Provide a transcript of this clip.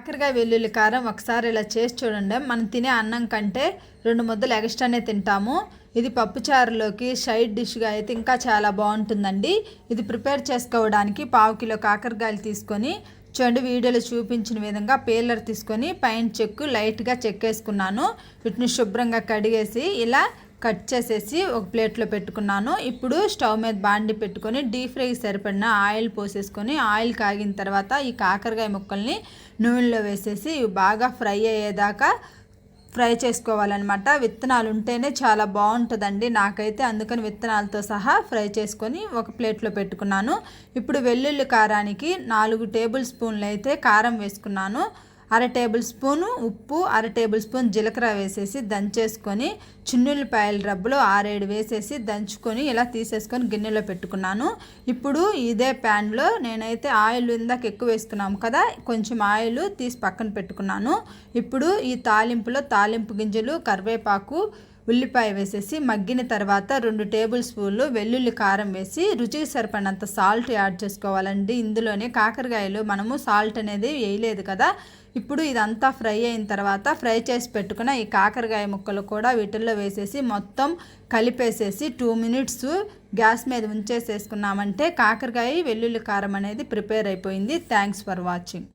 కాకరకాయ వెల్లుల్లి కారం ఒకసారి ఇలా చేసి చూడండి. మనం తినే అన్నం కంటే రెండు ముద్దలు ఎక్స్ట్రానే తింటాము. ఇది పప్పుచారులోకి సైడ్ డిష్గా అయితే ఇంకా చాలా బాగుంటుందండి. ఇది ప్రిపేర్ చేసుకోవడానికి పావు కిలో కాకరకాయలు తీసుకొని చూడండి వీడియోలో చూపించిన విధంగా పేలర్ తీసుకొని పైన చెక్కు లైట్గా చెక్కేసుకున్నాను. వీటిని శుభ్రంగా కడిగేసి ఇలా కట్ చేసేసి ఒక ప్లేట్లో పెట్టుకున్నాను. ఇప్పుడు స్టవ్ మీద బాండి పెట్టుకొని డీప్ ఫ్రైకి సరిపడిన ఆయిల్ పోసేసుకొని ఆయిల్ కాగిన తర్వాత ఈ కాకరకాయ ముక్కల్ని నూనెలో వేసేసి ఇవి బాగా ఫ్రై అయ్యేదాకా ఫ్రై చేసుకోవాలన్నమాట. విత్తనాలు ఉంటేనే చాలా బాగుంటుందండి. నాకైతే అందుకని విత్తనాలతో సహా ఫ్రై చేసుకొని ఒక ప్లేట్లో పెట్టుకున్నాను. ఇప్పుడు వెల్లుల్లి కారానికి నాలుగు టేబుల్ స్పూన్లు అయితే కారం వేసుకున్నాను. అర టేబుల్ స్పూను ఉప్పు అర టేబుల్ స్పూన్ జీలకర్ర వేసేసి దంచేసుకొని చిన్నుల్లిపాయల రబ్బులు ఆరేడు వేసేసి దంచుకొని ఇలా తీసేసుకొని గిన్నెలో పెట్టుకున్నాను. ఇప్పుడు ఇదే ప్యాన్లో నేనైతే ఆయిల్ ఇందాక ఎక్కువ వేసుకున్నాం కదా కొంచెం ఆయిల్ తీసి పక్కన పెట్టుకున్నాను. ఇప్పుడు ఈ తాలింపులో తాలింపు గింజలు కరివేపాకు ఉల్లిపాయ వేసేసి మగ్గిన తర్వాత రెండు టేబుల్ స్పూన్లు వెల్లుల్లి కారం వేసి రుచికి సరిపడినంత సాల్ట్ యాడ్ చేసుకోవాలండి. ఇందులోనే కాకరకాయలు మనము సాల్ట్ అనేది వేయలేదు కదా. ఇప్పుడు ఇదంతా ఫ్రై అయిన తర్వాత ఫ్రై చేసి పెట్టుకున్న ఈ కాకరకాయ ముక్కలు కూడా వీటిల్లో వేసేసి మొత్తం కలిపేసేసి టూ మినిట్స్ గ్యాస్ మీద ఉంచేసేసుకున్నామంటే కాకరకాయ వెల్లుల్లి కారం అనేది ప్రిపేర్ అయిపోయింది. Thanks for watching